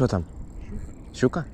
Що там? Щука?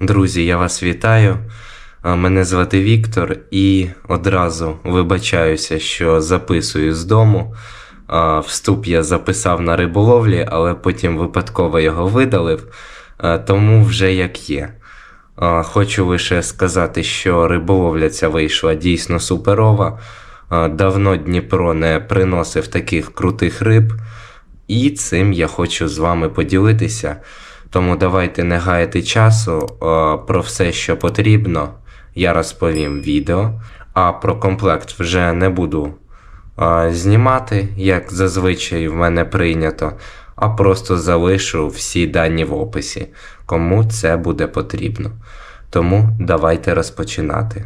Друзі, я вас вітаю. Мене звати Віктор і одразу вибачаюся, що записую з дому. Вступ я записав на риболовлі, але потім випадково його видалив, тому вже як є. Хочу лише сказати, що риболовля ця вийшла дійсно суперова. Давно Дніпро не приносив таких крутих риб, і цим я хочу з вами поділитися. Тому давайте не гаяти часу про все, що потрібно. Я розповім відео, а про комплект вже не буду знімати, як зазвичай в мене прийнято, а просто залишу всі дані в описі, кому це буде потрібно. Тому давайте розпочинати.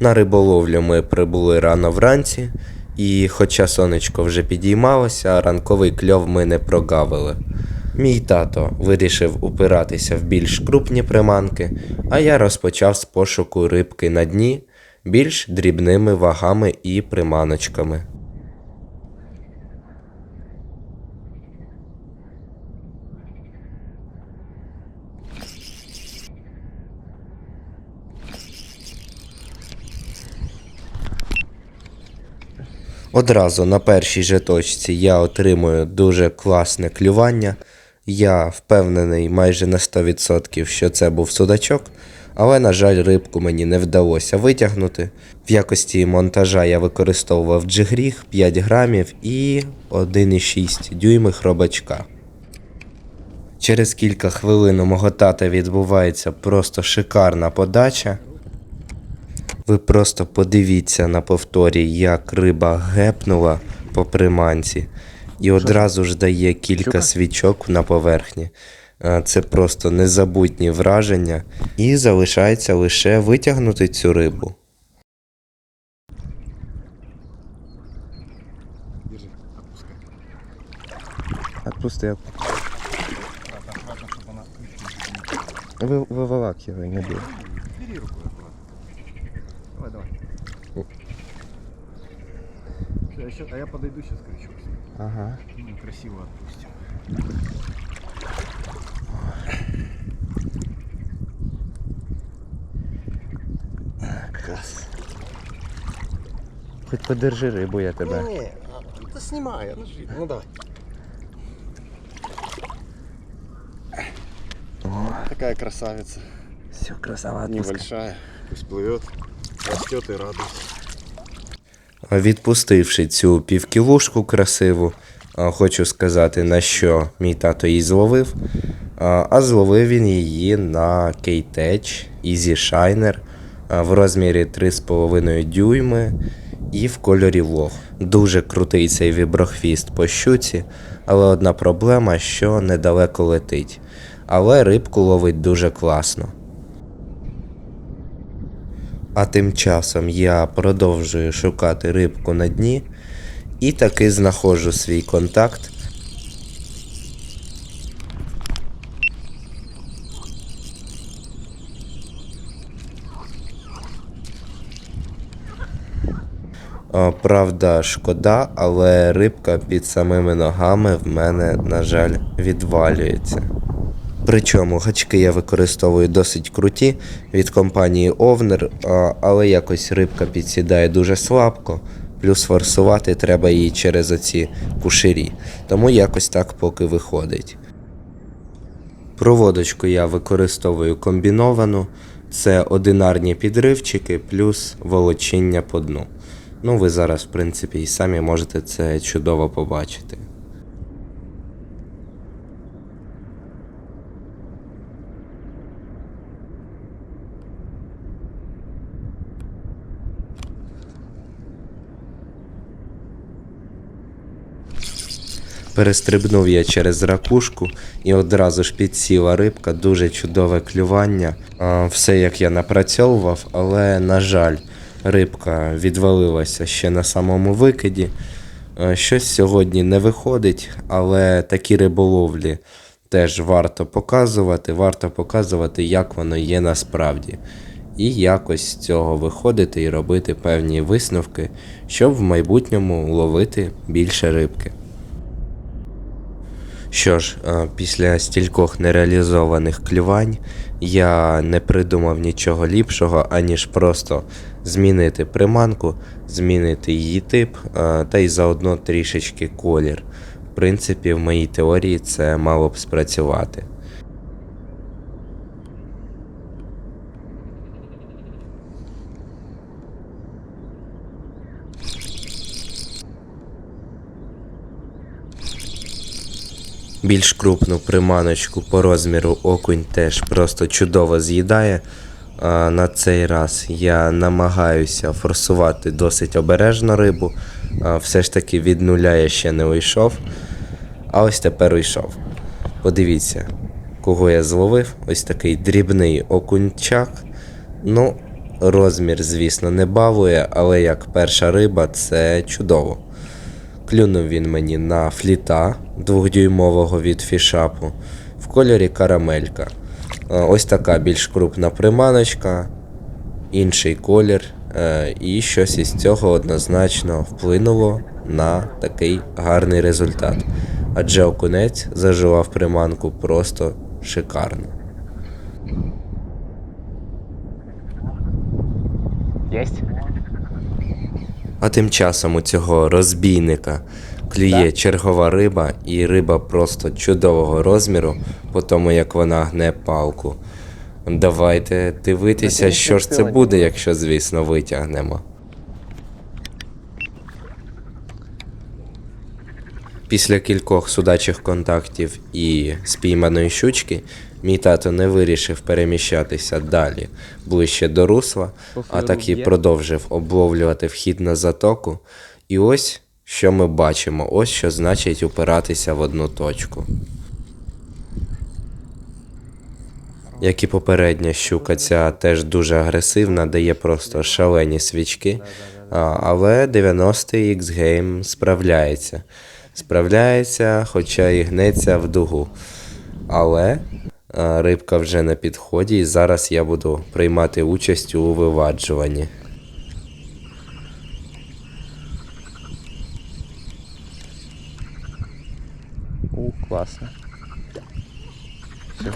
На риболовлю ми прибули рано вранці, і хоча сонечко вже підіймалося, ранковий кльов ми не прогавили. Мій тато вирішив упиратися в більш крупні приманки, а я розпочав з пошуку рибки на дні більш дрібними вагами і приманочками. Одразу на першій же точці я отримую дуже класне клювання. Я впевнений майже на 100%, що це був судачок, але, на жаль, рибку мені не вдалося витягнути. В якості монтажа я використовував джигріг 5 грамів і 1,6 дюйми хробачка. Через кілька хвилин у мого тата відбувається просто шикарна подача. Ви просто подивіться на повторі, як риба гепнула по приманці, і одразу ж дає кілька свічок на поверхні. Е, Це просто незабутні враження, і залишається лише витягнути цю рибу. Держи, отпускай. Отпусти. Виволакивай, не бій. Бери аккуратно. Давай, давай. А я подойду сейчас крючок. Ага. Ну, красиво отпустим. Клас. Хоч подержи рибу, я тебе. Не, да снимай, она же, ну давай. Такая красавица, Все, красава, отпускай. небольшая, пусть плывет, растет и радуется. Відпустивши цю півкілушку красиву, а, хочу сказати, на що мій тато її зловив. А зловив він її на Кейтеч Easy Shiner в розмірі 3,5 дюйми і в кольорі лох. Дуже крутий цей віброхвіст по щуці, але одна проблема, що недалеко летить. Але рибку ловить дуже класно. А тим часом я продовжую шукати рибку на дні і таки знаходжу свій контакт. О, Правда, шкода, але рибка під самими ногами в мене, на жаль, відвалюється. Причому гачки я використовую досить круті від компанії Овнер, але якось рибка підсідає дуже слабко, плюс форсувати треба її через оці куширі. Тому якось так поки виходить. Проводочку я використовую комбіновану, це одинарні підривчики плюс волочіння по дну. Ну, ви зараз, в принципі, і самі можете це чудово побачити. Перестрибнув я через ракушку і одразу ж підсіла рибка, дуже чудове клювання. Все як я напрацьовував, але, на жаль, рибка відвалилася ще на самому викиді. Е, Щось сьогодні не виходить, але такі риболовлі теж варто показувати, варто показувати, як воно є насправді. І якось з цього виходити і робити певні висновки, щоб в майбутньому ловити більше рибки. Що ж, після стількох нереалізованих клювань я не придумав нічого ліпшого, аніж просто змінити приманку, змінити її тип та й заодно трішечки колір. В принципі, в моїй теорії це мало б спрацювати. Більш крупну приманочку по розміру окунь теж просто чудово з'їдає. А на цей раз я намагаюся форсувати досить обережно рибу. А все ж таки від нуля я ще не уйшов. А ось тепер уйшов. Подивіться, кого я зловив. Ось такий дрібний окунчак. Ну, розмір, звісно, не балує, але як перша риба це чудово. Клюнув він мені на фліта двохдюймового від фішапу в кольорі карамелька. Е, Ось така більш крупна приманочка, інший колір, е, і щось із цього однозначно вплинуло на такий гарний результат. Адже окунець заживав приманку просто шикарно. Єсть? А тим часом у цього розбійника клює чергова риба, і риба просто чудового розміру, по тому як вона гне палку. Давайте дивитися, що ж це буде, якщо, звісно, витягнемо. Після кількох судачих контактів і спійманої щучки, мій тато не вирішив переміщатися далі ближче до русла, а так і продовжив обловлювати вхід на затоку. І ось що ми бачимо: ось що значить упиратися в одну точку. Як і попередня щука, ця теж дуже агресивна, дає просто шалені свічки. Але 90-й X-Game справляється. Справляється, хоча і гнеться в дугу. Але рибка вже на підході, і зараз я буду приймати участь у виваджуванні. У, класно. Все.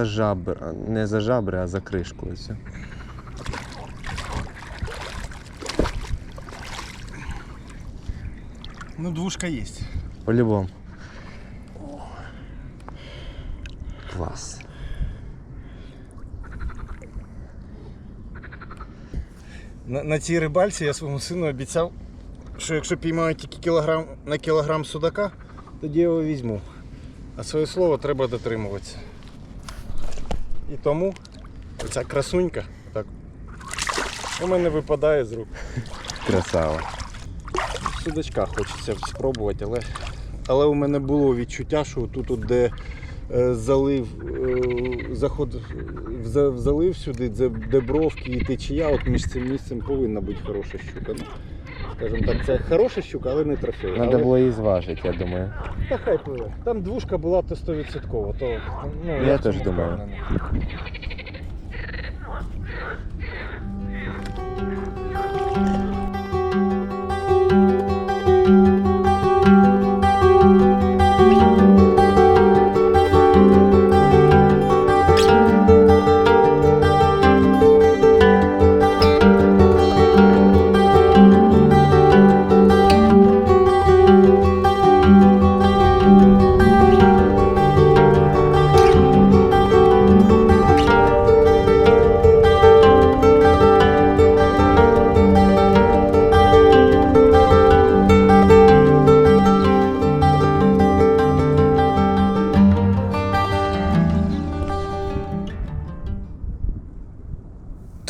За жабри, не за жабри, а за кришку ось. Ну, двушка есть. По-любому. Клас. На, на цій рибальці я своєму сину обіцяв, що якщо піймаю тільки кілограм на кілограм судака, тоді я його візьму. А своє слово треба дотримуватися. І тому оця красунька так у мене випадає з рук. Красава. Судачка хочеться спробувати, але, але у мене було відчуття, що тут, де е, залив, е, заход в, залив сюди, де, де бровки і течія, от між цим місцем повинна бути хороша щука. Скажімо так, це хороша щука, але не трофей. Треба але... було її зважити, я думаю. Та хай пливе. Там двушка була то 100%, то ну, Я теж думаю. впевнений.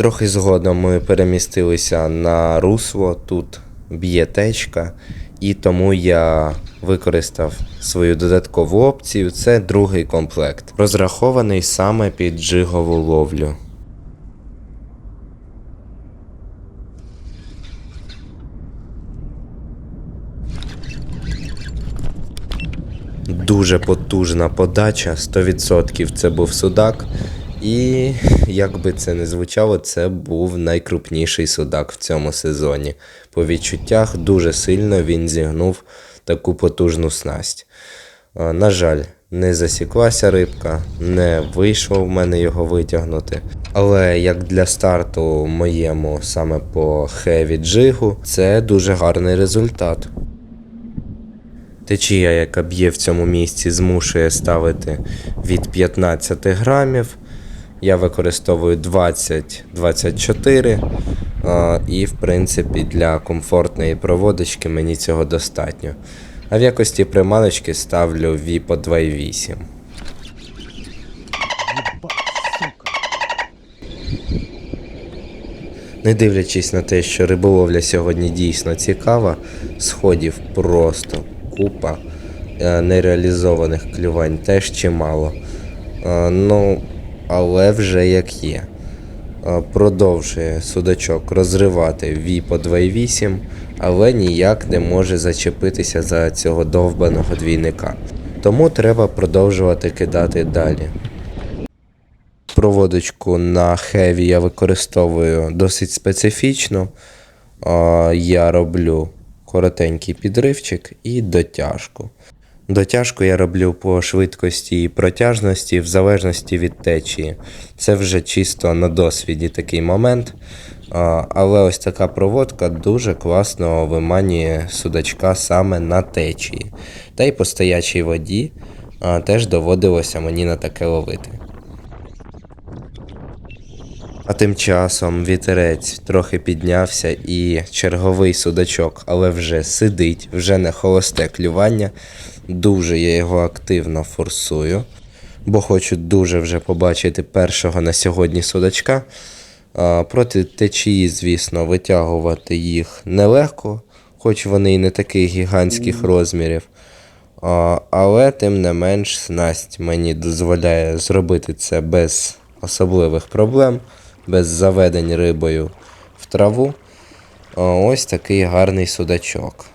Трохи згодом ми перемістилися на русло, тут б'є течка, І тому я використав свою додаткову опцію. Це другий комплект, розрахований саме під джигову ловлю. Дуже потужна подача, 100% це був судак. І як би це не звучало, це був найкрупніший судак в цьому сезоні. По відчуттях дуже сильно він зігнув таку потужну снасть. На жаль, не засіклася рибка, не вийшло в мене його витягнути. Але як для старту моєму саме по хеві джигу, це дуже гарний результат. Течія, яка б'є в цьому місці, змушує ставити від 15 грамів. Я використовую 20-24. а, І, в принципі, для комфортної проводочки мені цього достатньо. А в якості приманочки ставлю VIPO 2.8. Не дивлячись на те, що риболовля сьогодні дійсно цікава, сходів просто купа, е, нереалізованих клювань теж чимало. Е, Ну, але вже як є. Е, Продовжує судачок розривати віпо 2.8, але ніяк не може зачепитися за цього довбаного двійника. Тому треба продовжувати кидати далі. Проводочку на хеві я використовую досить специфічно. Я роблю коротенький підривчик і дотяжку. Дотяжку я роблю по швидкості і протяжності в залежності від течії. Це вже чисто на досвіді такий момент. Але ось така проводка дуже класно виманює судачка саме на течії. Та й по стоячій воді теж доводилося мені на таке ловити. А тим часом вітерець трохи піднявся і черговий судачок, але вже сидить, вже не холосте клювання. Дуже я його активно форсую, бо хочу дуже вже побачити першого на сьогодні судачка. Проти течії, звісно, витягувати їх нелегко, хоч вони і не таких гігантських розмірів. Але тим не менш снасть мені дозволяє зробити це без особливих проблем, без заведень рибою в траву. Ось такий гарний судачок.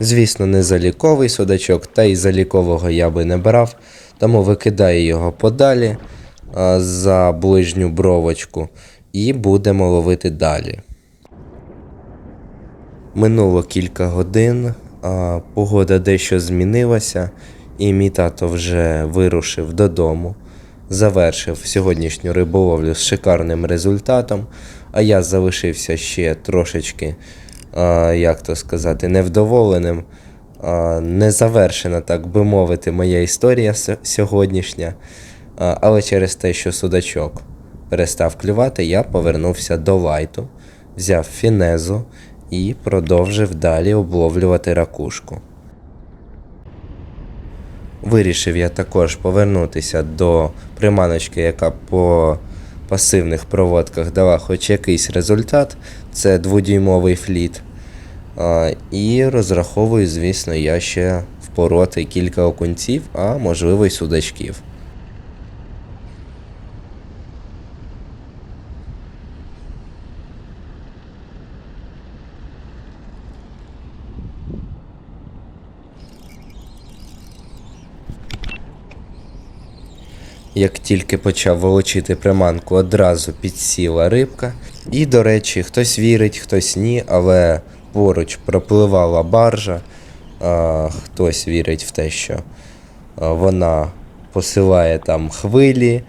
Звісно, не заліковий судачок, та й залікового я би не брав, тому викидаю його подалі за ближню бровочку і будемо ловити далі. Минуло кілька годин, погода дещо змінилася, і мій тато вже вирушив додому, завершив сьогоднішню риболовлю з шикарним результатом, а я залишився ще трошечки, як то сказати, невдоволеним. Не завершена, так би мовити, моя історія сьогоднішня. Але через те, що судачок перестав клювати, я повернувся до лайту, взяв фінезу і продовжив далі обловлювати ракушку. Вирішив я також повернутися до приманочки, яка по пасивних проводках дала хоч якийсь результат. Це дводюймовий фліт. І розраховую, звісно, я ще впороти кілька окунців, а можливо й судачків. Як тільки почав волочити приманку, одразу підсіла рибка. І, до речі, хтось вірить, хтось ні, але поруч пропливала баржа, хтось вірить в те, що вона посилає там хвилі,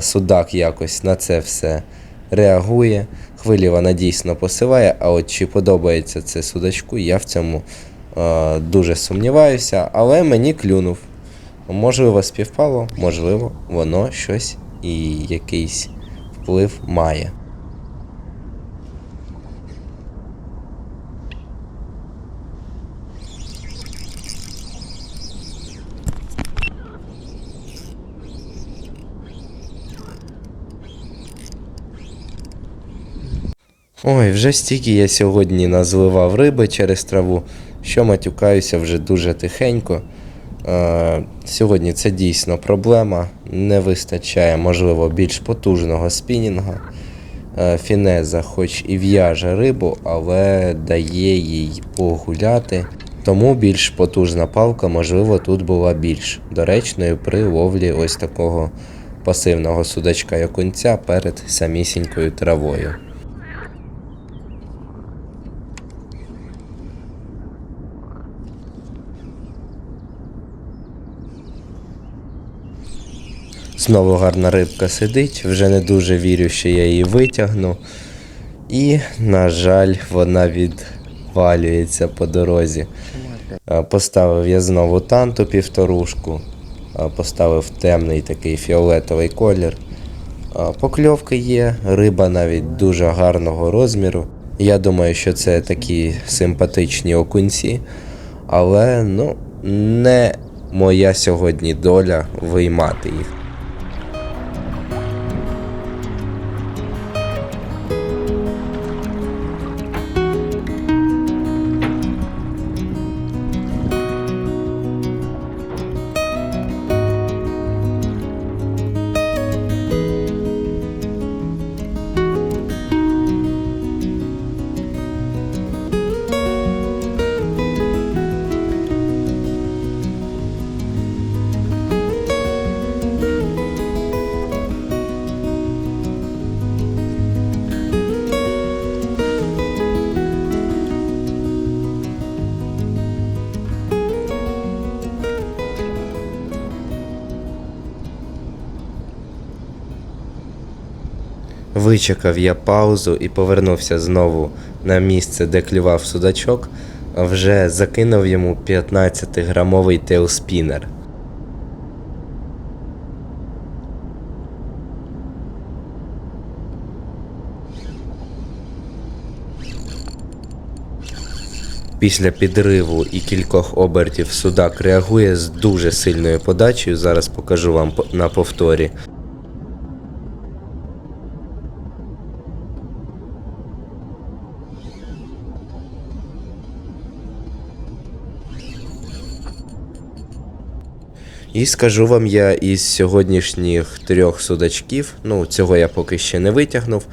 судак якось на це все реагує. Хвилі вона дійсно посилає, а от чи подобається це судачку, я в цьому дуже сумніваюся, але мені клюнув. Можливо, співпало, можливо, воно щось і якийсь вплив має. Ой, вже стільки я сьогодні назливав риби через траву, що матюкаюся вже дуже тихенько. Е, Сьогодні це дійсно проблема. Не вистачає, можливо, більш потужного спінінга. Е, Фінеза, хоч і в'яже рибу, але дає їй погуляти. Тому більш потужна палка, можливо, тут була більш доречною при ловлі ось такого пасивного судачка окунця перед самісінькою травою. Знову гарна рибка сидить, вже не дуже вірю, що я її витягну. І, на жаль, вона відвалюється по дорозі. Поставив я знову танту півторушку, поставив темний такий фіолетовий колір. Покльовки є, риба навіть дуже гарного розміру. Я думаю, що це такі симпатичні окунці, але ну, не моя сьогодні доля виймати їх. Вичекав я паузу і повернувся знову на місце, де клював судачок, вже закинув йому 15-грамовий тейлспінер. Після підриву і кількох обертів судак реагує з дуже сильною подачею. Зараз покажу вам на повторі. І скажу вам я із сьогоднішніх трьох судачків, ну цього я поки ще не витягнув,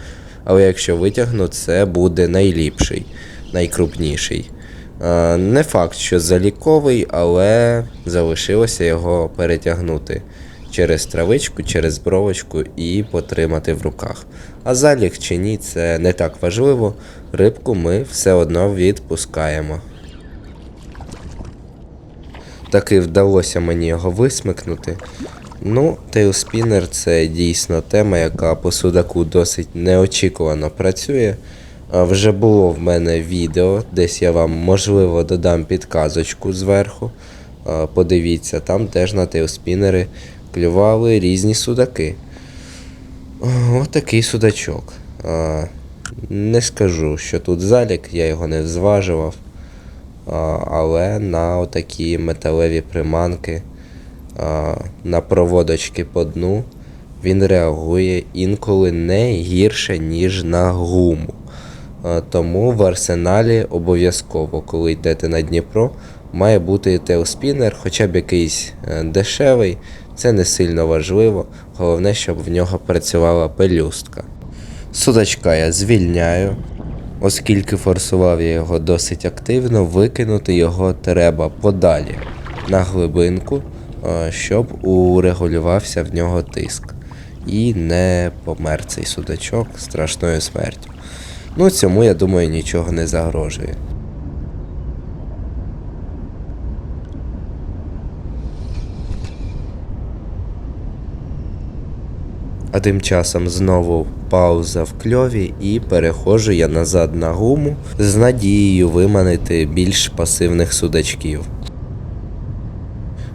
але якщо витягну, це буде найліпший, найкрупніший. Не факт, що заліковий, але залишилося його перетягнути через травичку, через бровочку і потримати в руках. А заліг чи ні, це не так важливо. Рибку ми все одно відпускаємо. Таки вдалося мені його висмикнути. Ну, тейлспінер це дійсно тема, яка по судаку досить неочікувано працює. Вже було в мене відео, десь я вам можливо додам підказочку зверху. Подивіться, там теж на тейлспінери клювали різні судаки. Отакий судачок. Не скажу, що тут залік, я його не зважував. Але на отакі металеві приманки, на проводочки по дну він реагує інколи не гірше, ніж на гуму. Тому в арсеналі обов'язково, коли йдете на Дніпро, має бути тейлспінер, хоча б якийсь е, дешевий. Це не сильно важливо. Головне, щоб в нього працювала пелюстка. Судачка я звільняю. Оскільки форсував я його досить активно, викинути його треба подалі на глибинку, е, щоб урегулювався в нього тиск. І не помер цей судачок страшною смертю. Ну, цьому, я думаю, нічого не загрожує. А тим часом знову пауза в кльові і переходжу я назад на гуму з надією виманити більш пасивних судачків.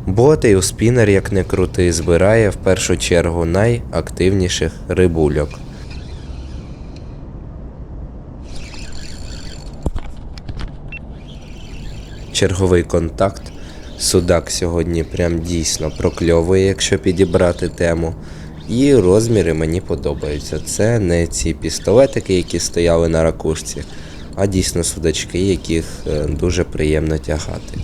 Ботей у спінер, як не крути, збирає в першу чергу найактивніших рибульок. Черговий контакт. Судак сьогодні прям дійсно прокльовує, якщо підібрати тему. І розміри мені подобаються. Це не ці пістолетики, які стояли на ракушці, а дійсно судачки, яких е, дуже приємно тягати.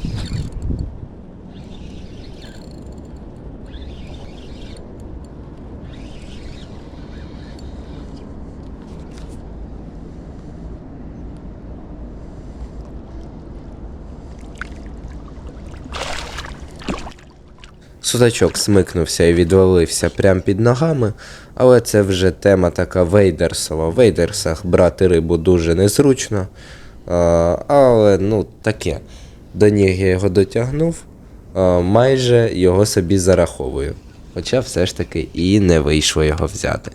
Судачок смикнувся і відвалився прямо під ногами, але це вже тема така Вейдерсова. В Вейдерсах брати рибу дуже незручно. Але ну таке. До ніг я його дотягнув, майже його собі зараховую. Хоча все ж таки і не вийшло його взяти.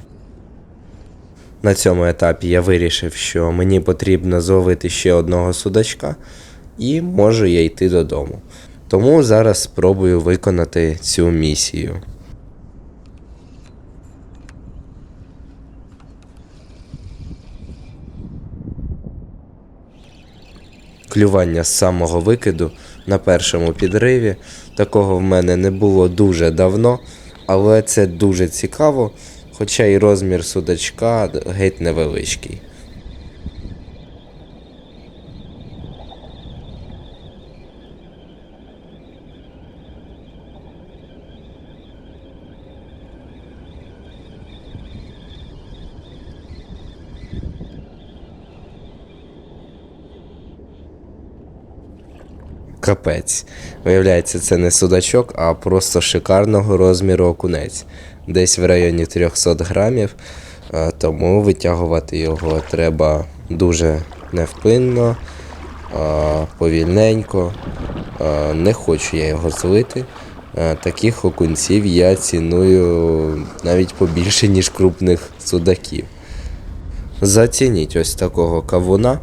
На цьому етапі я вирішив, що мені потрібно зловити ще одного судачка, і можу я йти додому. Тому зараз спробую виконати цю місію. Клювання з самого викиду на першому підриві. Такого в мене не було дуже давно, але це дуже цікаво, хоча і розмір судачка геть невеличкий. Капець. Виявляється, це не судачок, а просто шикарного розміру окунець. Десь в районі 300 грамів. Тому витягувати його треба дуже невпинно, повільненько. Не хочу я його злити. Таких окунців я ціную навіть побільше, ніж крупних судаків. Зацініть ось такого кавуна,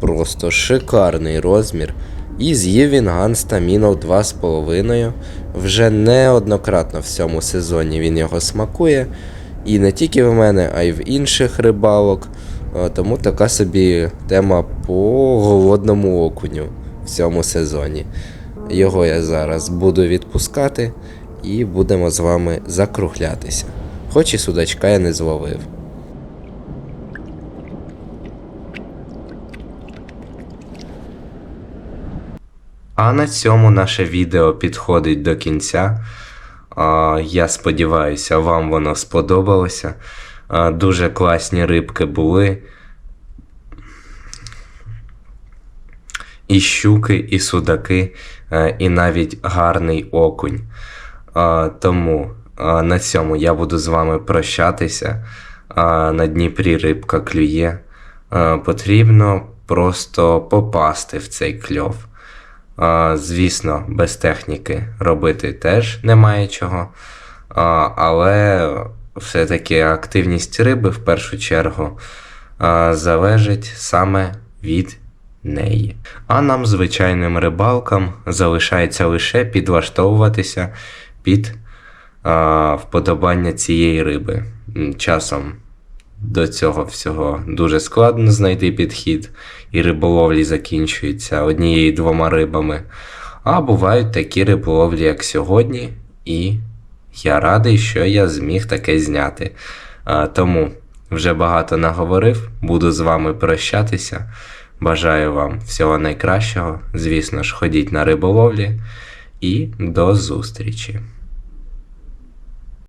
просто шикарний розмір. І з'їв він ганстамінов 2,5. Вже неоднократно в цьому сезоні він його смакує. І не тільки в мене, а й в інших рибалок. Е, Тому така собі тема по голодному окуню в цьому сезоні. Його я зараз буду відпускати і будемо з вами закруглятися. Хоч і судачка я не зловив. А на цьому наше відео підходить до кінця. Я сподіваюся, вам воно сподобалося. Дуже класні рибки були. І щуки, і судаки, і навіть гарний окунь. Тому на цьому я буду з вами прощатися. На Дніпрі рибка клює. Потрібно просто попасти в цей кльов. Звісно, без техніки робити теж немає чого. Але все-таки активність риби в першу чергу залежить саме від неї. А нам, звичайним рибалкам, залишається лише підлаштовуватися під вподобання цієї риби. Часом до цього всього дуже складно знайти підхід, і риболовлі закінчуються однією-двома рибами. А бувають такі риболовлі, як сьогодні, і я радий, що я зміг таке зняти. А, тому вже багато наговорив, буду з вами прощатися. Бажаю вам всього найкращого. Звісно ж, ходіть на риболовлі і до зустрічі!